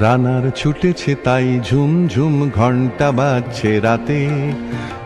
রানার ছুটেছে তাই ঝুম ঝুম ঘণ্টা বাজছে রাতে।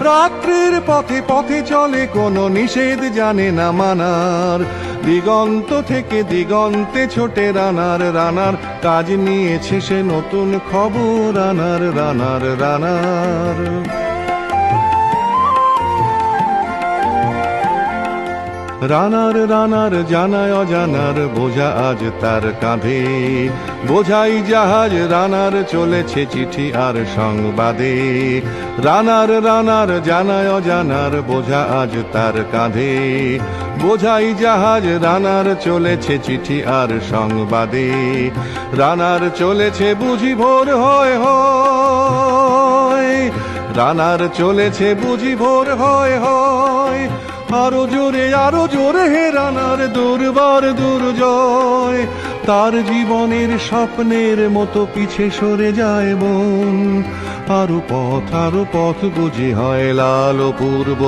রাত্রির পথে পথে চলে, কোনো নিষেধ জানে না মানার। দিগন্ত থেকে দিগন্তে ছোটে রানার রানার কাজ নিয়েছে সে নতুন খবর রানার রানার রানার। রানার রানার, জানায় অজানার, বোঝা আজ তার কাঁধে। বোঝাই জাহাজ, রানার চলেছে চিঠি আর সংবাদে। রানার রানার, জানায় অজানার, বোঝা আজ তার কাঁধে। বোঝাই জাহাজ, রানার চলেছে চিঠি আর সংবাদে। রানার চলেছে বুঝি ভোর হয় হয়। রানার চলেছে বুঝি ভোর হয় হয়। আরও জোরে আরও জোরে হে রানার দুর্বার দুর্জয়। তার জীবনের স্বপ্নের মতো পিছে সরে যায় বোন আরও পথ আরও পথ বুঝি হয় লাল পূর্ব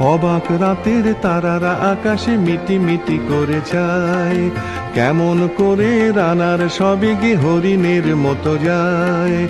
অবাক রাতের তারারা আকাশে মিটি মিটি করে যায়। কেমন করে রানার সবে গে হরিণের মতো যায়।